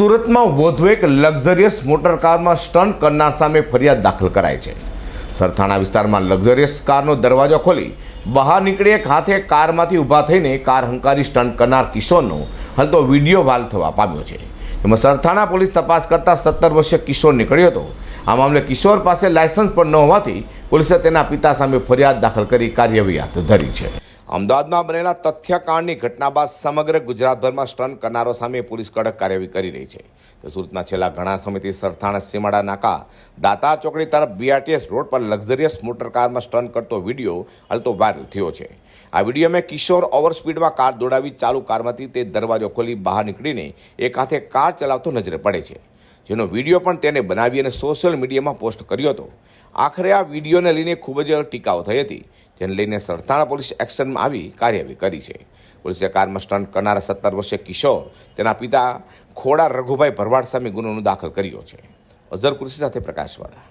સુરતમાં વધુ એક લક્ઝરિયસ મોટર કારમાં સ્ટન્ટ કરનાર સામે ફરિયાદ દાખલ કરાઈ છે. સરથાણા વિસ્તારમાં લક્ઝરિયસ કારનો દરવાજો ખોલી બહાર નીકળી એક હાથે કારમાંથી ઊભા થઈને કાર હંકારી સ્ટન્ટ કરનાર કિશોરનો હાલ તો વીડિયો વાલ થવા પામ્યો છે. એમાં સરથાણા પોલીસ તપાસ કરતા સત્તર વર્ષીય કિશોર નીકળ્યો હતો. આ મામલે કિશોર પાસે લાયસન્સ પણ ન હોવાથી પોલીસે તેના પિતા સામે ફરિયાદ દાખલ કરી કાર્યવાહી હાથ ધરી છે. અમદાવાદમાં બનેલા તથ્યકાંડની ઘટના બાદ સમગ્ર ગુજરાતભરમાં સ્ટન્ટ કરનારો સામે પોલીસ કડક કાર્યવાહી કરી રહી છે. તો સુરતના છેલ્લા ઘણા સમયથી સરથાણા, સીમાડા, નાકા દાતાર ચોકડી તરફ બીઆરટીએસ રોડ પર લક્ઝરિયસ મોટર કારમાં સ્ટન્ટ કરતો વીડિયો હલતો વાયરલ થયો છે. આ વિડીયોમાં કિશોર ઓવર સ્પીડમાં કાર દોડાવી ચાલુ કારમાંથી તે દરવાજો ખોલી બહાર નીકળીને એક હાથે કાર ચલાવતો નજરે પડે છે. જેનો વીડિયો પણ તેને બનાવી અને સોશિયલ મીડિયામાં પોસ્ટ કર્યો હતો. આખરે આ વિડીયોને લઈને ખૂબ જ ટીકાઓ થઈ હતી, જેને લઈને સરથાણા પોલીસ એક્શનમાં આવી કાર્યવાહી કરી છે. પોલીસે કારમાં સ્ટન્ટ કરનારા સત્તર વર્ષીય કિશોર, તેના પિતા ખોડા રઘુભાઈ ભરવાડ સામે ગુનો દાખલ કર્યો છે. અઝર કૃષિ સાથે પ્રકાશવાળા.